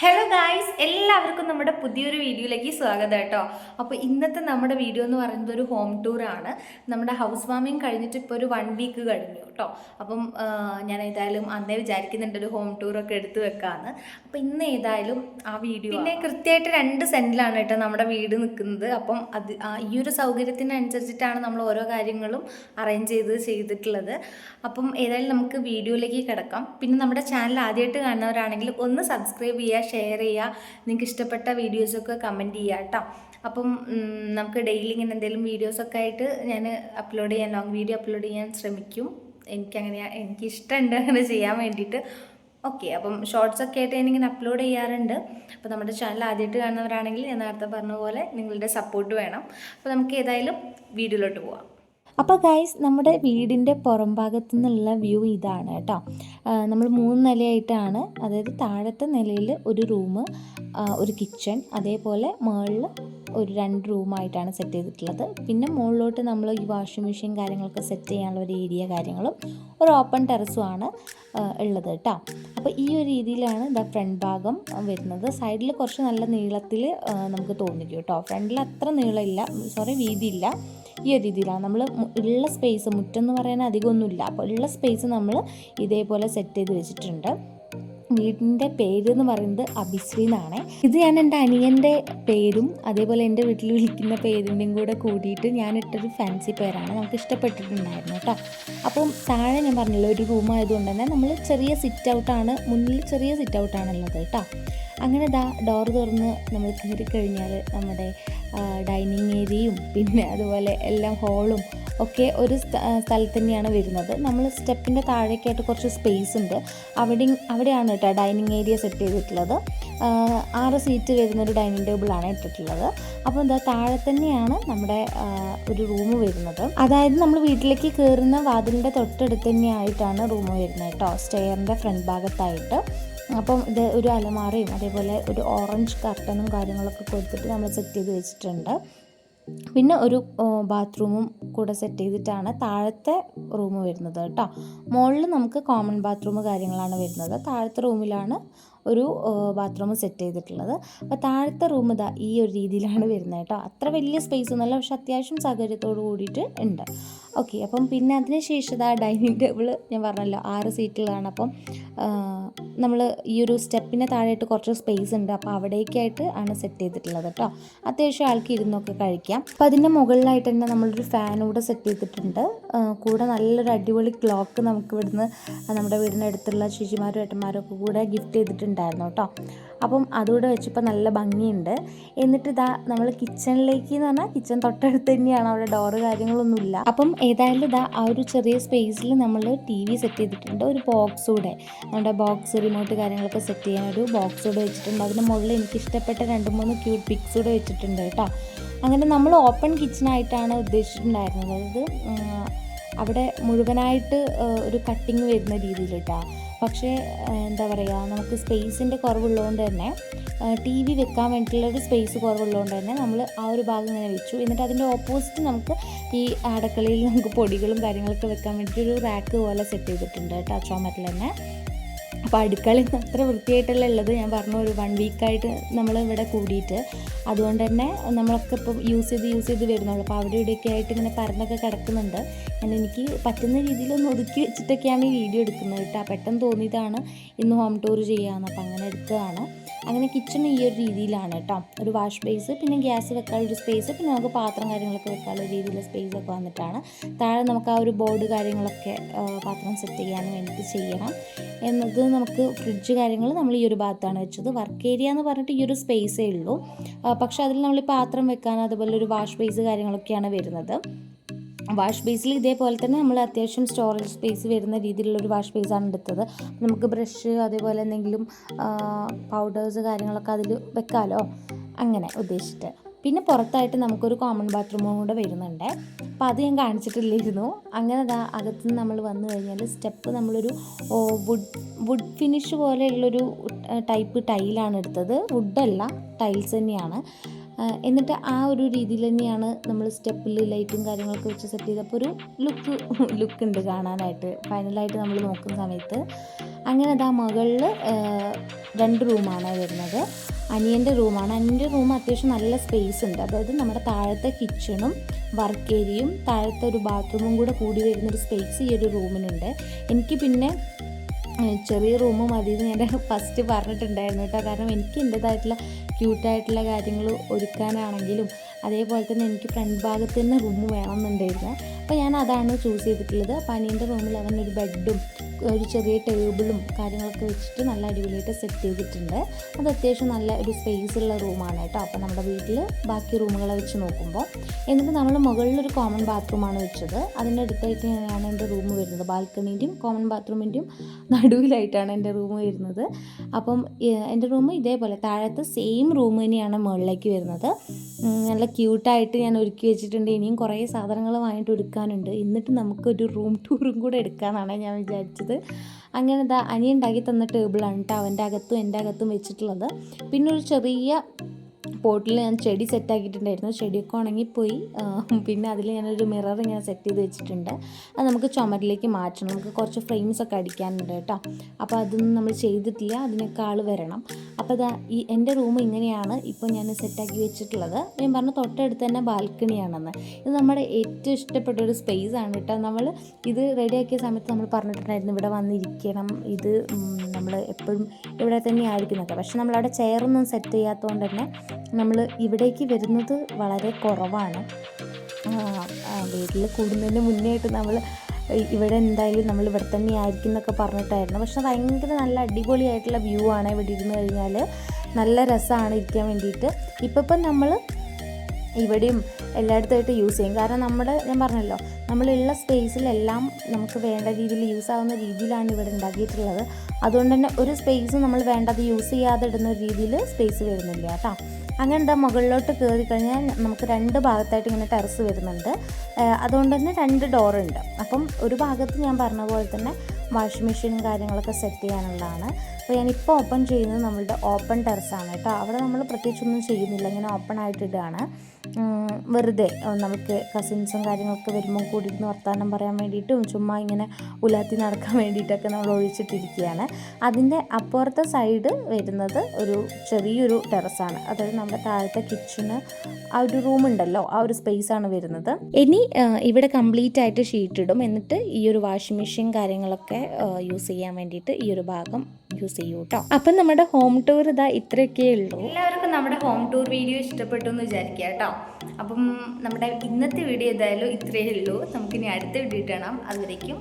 Hello guys എല്ലാവർക്കും നമ്മുടെ പുതിയൊരു വീഡിയോയിലേക്ക് സ്വാഗതം കേട്ടോ. അപ്പോൾ ഇന്നത്തെ നമ്മുടെ വീഡിയോ എന്ന് പറയുന്നത് ഒരു ഹോം ടൂറാണ് നമ്മുടെ ഹൗസ് വാമിങ് കഴിഞ്ഞിട്ട് ഇപ്പോൾ ഒരു വൺ വീക്ക് കഴിഞ്ഞു കേട്ടോ. അപ്പം ഞാൻ ഏതായാലും അന്നേ വിചാരിക്കുന്നുണ്ട് ഒരു ഹോം ടൂറൊക്കെ എടുത്തു വെക്കാമെന്ന് അപ്പോൾ ഇന്ന് ഏതായാലും ആ വീഡിയോ പിന്നെ കൃത്യമായിട്ട് രണ്ട് സെന്റിലാണ് കേട്ടോ നമ്മുടെ വീട് നിൽക്കുന്നത് അപ്പം അത് ഈ ഒരു സൗകര്യത്തിനനുസരിച്ചിട്ടാണ് നമ്മൾ ഓരോ കാര്യങ്ങളും അറേഞ്ച് ചെയ്ത് ചെയ്തിട്ടുള്ളത്. അപ്പം ഏതായാലും നമുക്ക് വീഡിയോയിലേക്ക് കിടക്കാം. പിന്നെ നമ്മുടെ ചാനൽ ആദ്യമായിട്ട് കാണുന്നവരാണെങ്കിൽ ഒന്ന് സബ്സ്ക്രൈബ് ചെയ്യുക ഷെയർ ചെയ്യുക നിങ്ങൾക്ക് ഇഷ്ടപ്പെട്ട വീഡിയോസൊക്കെ കമന്റ് ചെയ്യുക കേട്ടോ അപ്പം നമുക്ക് ഡെയിലി ഇങ്ങനെ എന്തെങ്കിലും വീഡിയോസൊക്കെ ആയിട്ട് ഞാൻ അപ്ലോഡ് ചെയ്യാൻ ലോങ് വീഡിയോ അപ്ലോഡ് ചെയ്യാൻ ശ്രമിക്കും. എനിക്കങ്ങനെ എനിക്ക് ഇഷ്ടമുണ്ട് അങ്ങനെ ചെയ്യാൻ വേണ്ടിയിട്ട്. ഓക്കെ അപ്പം ഷോർട്സ് ഒക്കെ ആയിട്ട് ഞാനിങ്ങനെ അപ്ലോഡ് ചെയ്യാറുണ്ട്. അപ്പോൾ നമ്മുടെ ചാനൽ ആദ്യമായിട്ട് കാണുന്നവരാണെങ്കിൽ ഞാൻ നേരത്തെ പറഞ്ഞ പോലെ നിങ്ങളുടെ സപ്പോർട്ട് വേണം. അപ്പോൾ നമുക്ക് ഏതായാലും വീഡിയോയിലോട്ട് പോവാം. അപ്പോൾ ഗൈസ് നമ്മുടെ വീടിന്റെ പുറം ഭാഗത്തു നിന്നുള്ള വ്യൂ ഇതാണ് കേട്ടോ. നമ്മൾ മൂന്ന് നിലയായിട്ടാണ് അതായത് താഴത്തെ നിലയിൽ ഒരു റൂം ഒരു കിച്ചൺ അതേപോലെ മുകളിൽ ഒരു രണ്ട് റൂമായിട്ടാണ് സെറ്റ് ചെയ്തിട്ടുള്ളത്. പിന്നെ മുകളിലോട്ട് നമ്മൾ ഈ വാഷിംഗ് മെഷീൻ കാര്യങ്ങളൊക്കെ സെറ്റ് ചെയ്യാനുള്ള ഒരു ഏരിയ കാര്യങ്ങളും ഒരു ഓപ്പൺ ടെറസും ആണ് ഉള്ളത് കേട്ടോ. അപ്പോൾ ഈ ഒരു രീതിയിലാണ് ഇതാ ഫ്രണ്ട് ഭാഗം വരുന്നത്. സൈഡിൽ കുറച്ച് നല്ല നീളത്തിൽ നമുക്ക് തോന്നിക്കും കേട്ടോ. ഫ്രണ്ടിൽ അത്ര നീളമില്ല സോറി വീതിയില്ല. ഈ ഒരു രീതിയിലാണ് നമ്മൾ ഉള്ള സ്പേസ് മുറ്റം എന്ന് പറയാൻ അധികമൊന്നുമില്ല. അപ്പോൾ ഉള്ള സ്പേസ് നമ്മൾ ഇതേപോലെ സെറ്റ് ചെയ്ത് വെച്ചിട്ടുണ്ട്. വീടിന്റെ പേര് എന്ന് പറയുന്നത് അഭിശ്രീ ഇത് ഞാൻ എന്റെ അനിയന്റെ പേരും അതേപോലെ എന്റെ വീട്ടിൽ വിളിക്കുന്ന പേരിന്റെയും കൂടെ കൂടിയിട്ട് ഞാൻ ഇട്ടൊരു ഫാൻസി പേരാണ് നമുക്ക് ഇഷ്ടപ്പെട്ടിട്ടുണ്ടായിരുന്നു കേട്ടോ. അപ്പം താഴെ ഞാൻ പറഞ്ഞല്ലോ ഒരു റൂം ആയതുകൊണ്ട് തന്നെ നമ്മൾ ചെറിയ സിറ്റ് ഔട്ടാണ് മുന്നിൽ ചെറിയ സിറ്റ് ഔട്ടാണുള്ളത് കേട്ടോ. അങ്ങനെ ദാ ഡോർ തുറന്ന് നമ്മൾ കയറി കഴിഞ്ഞാൽ നമ്മുടെ ഡൈനിങ് ഏരിയയും പിന്നെ അതുപോലെ എല്ലാം ഹോളും ഒക്കെ ഒരു സ്ഥലത്ത് തന്നെയാണ് വരുന്നത്. നമ്മൾ സ്റ്റെപ്പിന്റെ താഴേക്കായിട്ട് കുറച്ച് സ്പേസ് ഉണ്ട്. അവിടെ അവിടെയാണ് കേട്ടോ ഡൈനിങ് ഏരിയ സെറ്റ് ചെയ്തിട്ടുള്ളത്. ആറ് സീറ്റ് വരുന്ന ഒരു ഡൈനിങ് ടേബിളാണ് ഇട്ടിട്ടുള്ളത്. അപ്പോൾ എന്താ താഴെ തന്നെയാണ് നമ്മുടെ ഒരു റൂം വരുന്നത്. അതായത് നമ്മൾ വീട്ടിലേക്ക് കയറുന്ന വാതിലിന്റെ തൊട്ടടുത്ത് തന്നെയായിട്ടാണ് റൂം വരുന്നത് കേട്ടോ. സ്റ്റെയറിന്റെ ഫ്രണ്ട് ഭാഗത്തായിട്ട്. അപ്പം ഇത് ഒരു അലമാറയും അതേപോലെ ഒരു ഓറഞ്ച് കർട്ടനും കാര്യങ്ങളൊക്കെ കൊടുത്തിട്ട് നമ്മൾ സെറ്റ് ചെയ്ത് വെച്ചിട്ടുണ്ട്. പിന്നെ ഒരു ബാത്റൂമും കൂടെ സെറ്റ് ചെയ്തിട്ടാണ് താഴത്തെ റൂം വരുന്നത് കേട്ടോ. മുകളിൽ നമുക്ക് കോമൺ ബാത്റൂം കാര്യങ്ങളാണ് വരുന്നത്. താഴത്തെ റൂമിലാണ് ഒരു ബാത്റൂം സെറ്റ് ചെയ്തിട്ടുള്ളത്. അപ്പോൾ താഴത്തെ റൂം ഇതാ ഈ ഒരു രീതിയിലാണ് വരുന്നത് കേട്ടോ. അത്ര വലിയ സ്പേസ് ഒന്നുമല്ല പക്ഷെ അത്യാവശ്യം സൗകര്യത്തോട് കൂടിയിട്ട് ഉണ്ട്. ഓക്കെ അപ്പം പിന്നെ അതിന് ശേഷം ആ ഡൈനിങ് ടേബിൾ ഞാൻ പറഞ്ഞല്ലോ ആറ് സീറ്റുകളാണ്. അപ്പം നമ്മൾ ഈ ഒരു സ്റ്റെപ്പിന് താഴെയായിട്ട് കുറച്ച് സ്പേസ് ഉണ്ട്. അപ്പോൾ അവിടേക്കായിട്ട് ആണ് സെറ്റ് ചെയ്തിട്ടുള്ളത് കേട്ടോ. അത്യാവശ്യം ആൾക്ക് ഇരുന്നൊക്കെ കഴിക്കാം. അപ്പം അതിന്റെ മുകളിലായിട്ട് തന്നെ നമ്മളൊരു ഫാൻ കൂടെ സെറ്റ് ചെയ്തിട്ടുണ്ട്. കൂടെ നല്ലൊരു അടിപൊളി ക്ലോക്ക് നമുക്ക് ഇവിടുന്ന് നമ്മുടെ വീടിനടുത്തുള്ള ചേച്ചിമാരും ഏട്ടന്മാരും ഒക്കെ കൂടെ ഗിഫ്റ്റ് ചെയ്തിട്ടുണ്ടായിരുന്നു കേട്ടോ. അപ്പം അതുകൂടെ വെച്ചപ്പോൾ നല്ല ഭംഗിയുണ്ട്. എന്നിട്ട് ഇതാ നമ്മൾ കിച്ചണിലേക്ക് എന്ന് പറഞ്ഞാൽ കിച്ചൺ തൊട്ടടുത്ത് തന്നെയാണ്. അവിടെ ഡോറ് കാര്യങ്ങളൊന്നുമില്ല. അപ്പം ഏതായാലും ഇതാ ആ ഒരു ചെറിയ സ്പേസിൽ നമ്മൾ ടി വി സെറ്റ് ചെയ്തിട്ടുണ്ട്. ഒരു ബോക്സ് കൂടെ. നമ്മുടെ ബോക്സ് റിമോട്ട് കാര്യങ്ങളൊക്കെ സെറ്റ് ചെയ്യാൻ ഒരു ബോക്സ് കൂടെ വെച്ചിട്ടുണ്ട്. അതിന് മുകളിൽ എനിക്ക് ഇഷ്ടപ്പെട്ട രണ്ട് മൂന്ന് ക്യൂട്ട് പിക്സ് കൂടെ വെച്ചിട്ടുണ്ട് കേട്ടോ. അങ്ങനെ നമ്മൾ ഓപ്പൺ കിച്ചണായിട്ടാണ് ഉദ്ദേശിച്ചിട്ടുണ്ടായിരുന്നത്. അതായത് അവിടെ മുഴുവനായിട്ട് ഒരു കട്ടിങ് വരുന്ന രീതിയിൽ കേട്ടോ. പക്ഷേ എന്താ പറയുക നമുക്ക് സ്പേസിന്റെ കുറവുള്ളതുകൊണ്ട് തന്നെ ടി വി വെക്കാൻ വേണ്ടിയിട്ടുള്ള ഒരു സ്പേസ് കുറവുള്ളതുകൊണ്ട് തന്നെ നമ്മൾ ആ ഒരു ഭാഗം ഇങ്ങനെ വെച്ചു. എന്നിട്ട് അതിന്റെ ഓപ്പോസിറ്റ് നമുക്ക് ഈ അടക്കളിയിൽ നമുക്ക് പൊടികളും കാര്യങ്ങളൊക്കെ വെക്കാൻ വേണ്ടിയിട്ട് ഒരു റാക്ക് പോലെ സെറ്റ് ചെയ്തിട്ടുണ്ട് കേട്ടോ ചുമരിൽ തന്നെ. അപ്പോൾ അടുക്കളയിൽ നിന്ന് അത്ര വൃത്തിയായിട്ടല്ല ഉള്ളത്. ഞാൻ പറഞ്ഞു ഒരു വൺ വീക്കായിട്ട് നമ്മൾ ഇവിടെ കൂടിയിട്ട്. അതുകൊണ്ട് തന്നെ നമ്മളൊക്കെ ഇപ്പം യൂസ് ചെയ്ത് യൂസ് ചെയ്ത് വരുന്നുള്ളൂ. അപ്പോൾ അവിടെ ഇവിടെയൊക്കെ ആയിട്ട് ഇങ്ങനെ പരന്നൊക്കെ കിടക്കുന്നുണ്ട്. ഞാൻ എനിക്ക് പറ്റുന്ന രീതിയിലൊന്ന് ഒതുക്കി വെച്ചിട്ടൊക്കെയാണ് ഈ വീഡിയോ എടുക്കുന്നത് കേട്ടോ. പെട്ടെന്ന് തോന്നിയതാണ് ഇന്ന് ഹോം ടൂർ ചെയ്യാമെന്ന് അപ്പോൾ അങ്ങനെ എടുത്തതാണ്. അങ്ങനെ കിച്ചൺ ഈ ഒരു രീതിയിലാണ് കേട്ടോ ഒരു വാഷ് ബേസ് പിന്നെ ഗ്യാസ് വെക്കാനുള്ള ഒരു സ്പേസ് പിന്നെ നമുക്ക് പാത്രം കാര്യങ്ങളൊക്കെ വെക്കാനുള്ള രീതിയിലുള്ള സ്പേസ് ഒക്കെ വന്നിട്ടാണ്. താഴെ നമുക്ക് ആ ഒരു ബോർഡ് കാര്യങ്ങളൊക്കെ പാത്രം സെറ്റ് ചെയ്യാൻ വേണ്ടിയിട്ട് ചെയ്യണം. എന്നത് നമുക്ക് ഫ്രിഡ്ജ് കാര്യങ്ങൾ നമ്മൾ ഈ ഒരു ഭാഗത്താണ് വെച്ചത്. വർക്ക് ഏരിയ എന്ന് പറഞ്ഞിട്ട് ഈ ഒരു സ്പേസേ ഉള്ളൂ. പക്ഷേ അതിൽ നമ്മൾ പാത്രം വെക്കാൻ അതുപോലെ ഒരു വാഷ് ബേസ് കാര്യങ്ങളൊക്കെയാണ് വരുന്നത്. വാഷ് ബേസിൽ ഇതേപോലെ തന്നെ നമ്മൾ അത്യാവശ്യം സ്റ്റോറേജ് സ്പേസ് വരുന്ന രീതിയിലുള്ള ഒരു വാഷ് ബേസാണ് എടുത്തത്. നമുക്ക് ബ്രഷ് അതേപോലെ എന്തെങ്കിലും പൗഡേഴ്സ് കാര്യങ്ങളൊക്കെ അതിൽ വെക്കാമല്ലോ അങ്ങനെ ഉദ്ദേശിച്ചിട്ട്. പിന്നെ പുറത്തായിട്ട് നമുക്കൊരു കോമൺ ബാത്റൂമും കൂടെ വരുന്നുണ്ട്. അപ്പം അത് ഞാൻ കാണിച്ചിട്ടില്ലായിരുന്നു. അങ്ങനെ ദാ അകത്തുനിന്ന് നമ്മൾ വന്നു കഴിഞ്ഞാൽ സ്റ്റെപ്പ് നമ്മളൊരു വുഡ് വുഡ് ഫിനിഷ് പോലെയുള്ളൊരു ടൈപ്പ് ടൈലാണ് എടുത്തത്. വുഡല്ല ടൈൽസ് തന്നെയാണ്. എന്നിട്ട് ആ ഒരു രീതിയിൽ തന്നെയാണ് നമ്മൾ സ്റ്റെപ്പിൽ ലൈറ്റും കാര്യങ്ങളൊക്കെ വെച്ച് സെറ്റ് ചെയ്തപ്പോൾ ഒരു ലുക്ക് ലുക്ക് ഉണ്ട് കാണാനായിട്ട്. ഫൈനലായിട്ട് നമ്മൾ നോക്കുന്ന സമയത്ത് അങ്ങനെ അത് ആ മുകളിൽ രണ്ട് റൂമാണ് വരുന്നത്. അനിയന്റെ റൂമാണ് അനിയന്റെ റൂം അത്യാവശ്യം നല്ല സ്പേസ് ഉണ്ട്. അതായത് നമ്മുടെ താഴത്തെ കിച്ചണും വർക്ക് ഏരിയയും താഴത്തെ ഒരു ബാത്റൂമും കൂടെ കൂടി വരുന്നൊരു സ്പേസ് ഈ ഒരു റൂമിനുണ്ട് എനിക്ക് പിന്നെ ചെറിയ റൂം മതി എന്ന് ഞാൻ ഫസ്റ്റ് പറഞ്ഞിട്ടുണ്ടായിരുന്നു കേട്ടോ. കാരണം എനിക്ക് എന്റേതായിട്ടുള്ള ക്യൂട്ടായിട്ടുള്ള കാര്യങ്ങൾ ഒരുക്കാനാണെങ്കിലും അതേപോലെ തന്നെ എനിക്ക് ഫ്രണ്ട് ഭാഗത്ത് തന്നെ റൂം വേണമെന്നുണ്ടായിരുന്നു അപ്പോൾ ഞാൻ അതാണ് ചൂസ് ചെയ്തിട്ടുള്ളത്. അപ്പോൾ അനിയന്റെ റൂമിൽ അവനൊരു ബെഡും ഒരു ചെറിയ ടേബിളും കാര്യങ്ങളൊക്കെ വെച്ചിട്ട് നല്ല അടിപൊളിയായിട്ട് സെറ്റ് ചെയ്തിട്ടുണ്ട്. അത് അത്യാവശ്യം നല്ല ഒരു സ്പേസ് ഉള്ള റൂമാണ് കേട്ടോ. അപ്പോൾ നമ്മുടെ വീട്ടിൽ ബാക്കി റൂമുകളെ വെച്ച് നോക്കുമ്പോൾ എന്നിട്ട് നമ്മൾ മുകളിലൊരു കോമൺ ബാത്റൂമാണ് വെച്ചത്. അതിന്റെ അടുത്തായിട്ട് തന്നെയാണ് എന്റെ റൂം വരുന്നത്. ബാൽക്കണീന്റെയും കോമൺ ബാത്റൂമിന്റെയും നടുവിലായിട്ടാണ് എന്റെ റൂം വരുന്നത്. അപ്പം എന്റെ റൂം ഇതേപോലെ താഴത്തെ സെയിം റൂം തന്നെയാണ് മുകളിലേക്ക് വരുന്നത്. നല്ല ക്യൂട്ടായിട്ട് ഞാൻ ഒരുക്കി വെച്ചിട്ടുണ്ട്. ഇനിയും കുറേ സാധനങ്ങൾ വാങ്ങിയിട്ട് ഒരുക്കാനുണ്ട്. എന്നിട്ട് നമുക്കൊരു റൂം ടൂറും കൂടെ എടുക്കാമെന്നാണ് ഞാൻ വിചാരിച്ചത്. അങ്ങനെ ഇതാ ഉണ്ടാക്കി തന്ന ടേബിളാണ് കേട്ടോ അവന്റെ അകത്തും എന്റെ അകത്തും വെച്ചിട്ടുള്ളത്. പിന്നെ ഒരു ചെറിയ പോട്ടിൽ ഞാൻ ചെടി സെറ്റ് ആക്കിയിട്ടുണ്ടായിരുന്നു ചെടിയൊക്കെ ഉണങ്ങിപ്പോയി. പിന്നെ അതിൽ ഞാനൊരു മിറർ ഇങ്ങനെ സെറ്റ് ചെയ്ത് വെച്ചിട്ടുണ്ട്. അത് നമുക്ക് ചുമരിലേക്ക് മാറ്റണം. നമുക്ക് കുറച്ച് ഫ്രെയിംസ് ഒക്കെ അടിക്കാനുണ്ട് കേട്ടോ. അപ്പോൾ അതൊന്നും നമ്മൾ ചെയ്തിട്ടില്ല. അതിനൊക്കെ ആൾ വരണം. അപ്പോൾ ഇതാ ഈ എന്റെ റൂം ഇങ്ങനെയാണ് ഇപ്പോൾ ഞാൻ സെറ്റാക്കി വെച്ചിട്ടുള്ളത്. ഞാൻ പറഞ്ഞ തൊട്ടടുത്ത് തന്നെ ബാൽക്കണിയാണെന്ന് ഇത് നമ്മുടെ ഏറ്റവും ഇഷ്ടപ്പെട്ട ഒരു സ്പേസ് ആണ് കേട്ടോ. നമ്മൾ ഇത് റെഡിയാക്കിയ സമയത്ത് നമ്മൾ പറഞ്ഞിട്ടുണ്ടായിരുന്നു ഇവിടെ വന്നിരിക്കണം. ഇത് നമ്മൾ എപ്പോഴും ഇവിടെ തന്നെ ആയിരിക്കുന്നൊക്കെ പക്ഷെ നമ്മളവിടെ ചെയറൊന്നും സെറ്റ് ചെയ്യാത്തതുകൊണ്ട് തന്നെ നമ്മൾ ഇവിടേക്ക് വരുന്നത് വളരെ കുറവാണ്. വീട്ടിൽ കൂടുന്നതിന് മുന്നേ ആയിട്ട് നമ്മൾ ഇവിടെ എന്തായാലും നമ്മൾ ഇവിടെ തന്നെ ആയിരിക്കും എന്നൊക്കെ പറഞ്ഞിട്ടായിരുന്നു. പക്ഷെ ഭയങ്കര നല്ല അടിപൊളിയായിട്ടുള്ള വ്യൂ ആണ് ഇവിടെ ഇരുന്ന് കഴിഞ്ഞാൽ നല്ല രസമാണ് ഇരിക്കാൻ വേണ്ടിയിട്ട്. ഇപ്പം ഇപ്പം നമ്മൾ ഇവിടെയും എല്ലായിടത്തായിട്ട് യൂസ് ചെയ്യും. കാരണം നമ്മുടെ ഞാൻ പറഞ്ഞല്ലോ നമ്മളുള്ള സ്പേസിലെല്ലാം നമുക്ക് വേണ്ട രീതിയിൽ യൂസ് ആവുന്ന രീതിയിലാണ് ഇവിടെ ഉണ്ടാക്കിയിട്ടുള്ളത്. അതുകൊണ്ട് തന്നെ ഒരു സ്പേസ് നമ്മൾ വേണ്ടത് യൂസ് ചെയ്യാതെ ഇടുന്ന രീതിയിൽ സ്പേസ് വരുന്നില്ല കേട്ടോ. അങ്ങനെ എന്താ മുകളിലോട്ട് കയറി കഴിഞ്ഞാൽ നമുക്ക് രണ്ട് ഭാഗത്തായിട്ട് ഇങ്ങനെ ടെറസ് വരുന്നുണ്ട്. അതുകൊണ്ട് തന്നെ രണ്ട് ഡോറുണ്ട് അപ്പം ഒരു ഭാഗത്ത് ഞാൻ പറഞ്ഞ പോലെ തന്നെ വാഷിംഗ് മെഷീനും കാര്യങ്ങളൊക്കെ സെറ്റ് ചെയ്യാനുള്ളതാണ്. അപ്പോൾ ഞാനിപ്പോൾ ഓപ്പൺ ചെയ്യുന്നത് നമ്മളുടെ ഓപ്പൺ ടെറസാണ് കേട്ടോ. അവിടെ നമ്മൾ പ്രത്യേകിച്ചൊന്നും ചെയ്യുന്നില്ല. ഇങ്ങനെ ഓപ്പൺ ആയിട്ടിടുകയാണ് വെറുതെ നമുക്ക് കസിൻസും കാര്യങ്ങളൊക്കെ വരുമ്പോൾ കൂടി ഇരുന്ന് വർത്തമാനം പറയാൻ വേണ്ടിയിട്ടും ചുമ്മാ ഇങ്ങനെ ഉലാത്തി നടക്കാൻ വേണ്ടിയിട്ടൊക്കെ നമ്മൾ ഒഴിച്ചിട്ടിരിക്കുകയാണ്. അതിന്റെ അപ്പുറത്തെ സൈഡ് വരുന്നത് ഒരു ചെറിയൊരു ടെറസാണ് അതായത് നമ്മുടെ താഴത്തെ കിച്ചണ് ആ ഒരു റൂം ഉണ്ടല്ലോ. ആ ഒരു സ്പേസ് ആണ് വരുന്നത്. ഇനി ഇവിടെ കംപ്ലീറ്റ് ആയിട്ട് ഷീറ്റ് ഇടും. എന്നിട്ട് ഈ ഒരു വാഷിംഗ് മെഷീൻ കാര്യങ്ങളൊക്കെ യൂസ് ചെയ്യാൻ വേണ്ടിയിട്ട് ഈ ഒരു ഭാഗം യൂസ് ചെയ്യൂ കേട്ടോ അപ്പം നമ്മുടെ ഹോം ടൂർ ഇതാ ഇത്രയൊക്കെ ഉള്ളൂ. എല്ലാവർക്കും നമ്മുടെ ഹോം ടൂർ വീഡിയോ ഇഷ്ടപ്പെട്ടു എന്ന് വിചാരിക്കുക കേട്ടോ അപ്പം നമ്മുടെ ഇന്നത്തെ വീഡിയോ ഏതായാലും ഇത്രയേ ഉള്ളൂ. നമുക്കിനി അടുത്ത വീഡിയോ കാണാം. അതുവരേക്കും